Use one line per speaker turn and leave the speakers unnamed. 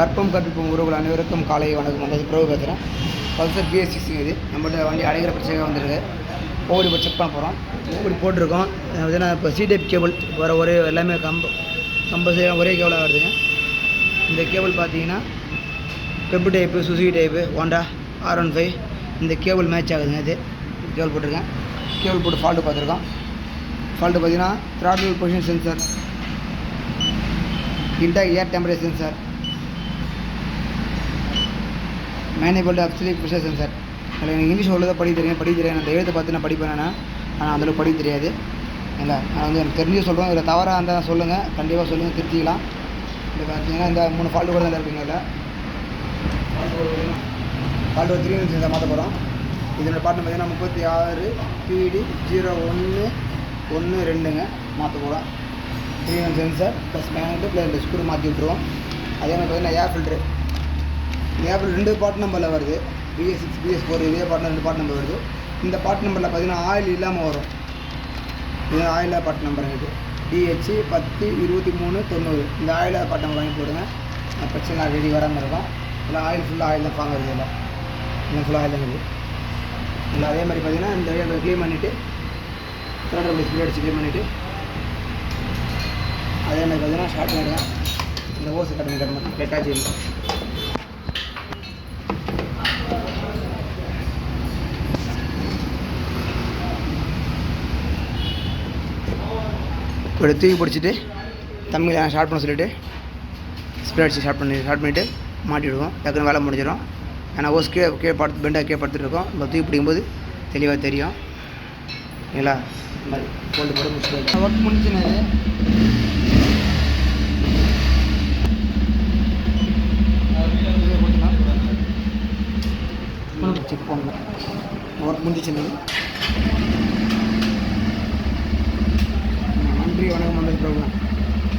கற்பம் கற்பிப்பும் உறவுகள் அனைவருக்கும் காலை வணக்கம். வந்தது பிரபு பேசுகிறேன் பல்சர் பிஎஸ் சிக்ஸ் இது. நம்மள்ட்ட வண்டி அடைகிற பிரச்சனை வந்திருக்கு. ஓடி இப்போ செக் பண்ண போகிறோம் ஓடி போட்டிருக்கோம். பார்த்தீங்கன்னா இப்போ சிடிஎப் கேபிள் வர ஒரே எல்லாமே கம்ப கம்பல்சரியாக ஒரே கேபிளாக வருதுங்க. இந்த கேபிள் பார்த்தீங்கன்னா pep type Suzuki type Honda R one five இந்த கேபிள் மேட்ச் ஆகுதுங்க இது. கேபிள் போட்டிருக்கேன். கேபிள் போட்டு ஃபால்ட்டு பார்த்துருக்கோம். ஃபால்ட்டு பார்த்தீங்கன்னா throttle position sensor intake air temperature sensor manifold absolute pressure sir அதில் எனக்கு இங்கிலீஷ் உள்ளதை படிக்க தெரியும். படிக்க தெரியாது. அந்த எழுத்தை பார்த்து நான் படிப்பேன் நான். ஆனால் அந்தளவுக்கு படிக்க தெரியாது. இல்லை நான் வந்து எனக்கு தெரிஞ்சு சொல்கிறேன் இதில் தவறாக இருந்தால் சொல்லுங்கள் கண்டிப்பாக சொல்லுங்கள் திருத்திக்கலாம். இப்போ பார்த்தீங்கன்னா இந்த மூணு ஃபால்ட்டு கூட தான் இருக்குங்க இதில். ஃபால்ட்டு ஒரு த்ரீ சென்சார் மாற்ற போகிறோம் இதனோட பாட்டு பார்த்தீங்கன்னா முப்பத்தி ஆறு பிடி ஜீரோ ஒன்று ஒன்று ரெண்டுங்க. மாற்ற போகிறோம் three one sensor plus manifold plus screw மாற்றி விட்ருவோம் அதே மாதிரி பார்த்தீங்கன்னா ஏர் ஃபில்ட்ரு ஏப்பிள் ரெண்டு பாட் நம்பரில் வருது. பிஎஸ் சிக்ஸ் பிஎஸ் ஃபோர் இதே பார்ட் ரெண்டு பார்ட் நம்பர் வருது. இந்த பாட் நம்பரில் பார்த்தீங்கன்னா ஆயில் இல்லாமல் வரும். இது ஆயிலாக பார்ட் நம்பருங்க இது டிஹெச் பத்து இருபத்தி மூணு தொண்ணூறு. இந்த ஆயிலாக பார்ட் நம்பர் வாங்கி போடுங்க. பிரச்சனை ரெடி வராமல் இருக்கும். இல்லை ஆயில் ஃபுல்லாக ஆயில் தான் வாங்குறது இல்லை. இன்னும் ஃபுல்லாக ஆயில் தான் இருக்குது. இல்லை அதே மாதிரி பார்த்தீங்கன்னா இந்த இதை க்ளீன் பண்ணிவிட்டு த்ரெட் அப்படி அடிச்சு க்ளீன் பண்ணிவிட்டு அதே மாதிரி பார்த்தீங்கன்னா ஷார்ட் பண்ணிடுங்க இந்த ஓசை கட்டணும் கட்டணும் கட்டாச்சு. இப்படி தூக்கி பிடிச்சிட்டு தம்பியில் ஷார்ட் பண்ண சொல்லிவிட்டு ஸ்ப்ரே அடிச்சு ஷார்ட் பண்ணி ஷார்ட் பண்ணிவிட்டு மாட்டிவிடுவோம். டக்குன்னு வேலை முடிஞ்சிடும் ஏன்னா ஓஸ் கே கே படுத்து பெண்டாக கே படுத்துட்டு இருக்கோம் நம்ம தூக்கி பிடிக்கும்போது தெளிவாக தெரியும். இல்லைங்களா? இந்த மாதிரி போட்டு போட்டு முடிச்சு ஒர்க் முடிச்சுன்னு செக் பண்ணலாம் ஒர்க் முடிஞ்சிச்சுன்னு. Tama.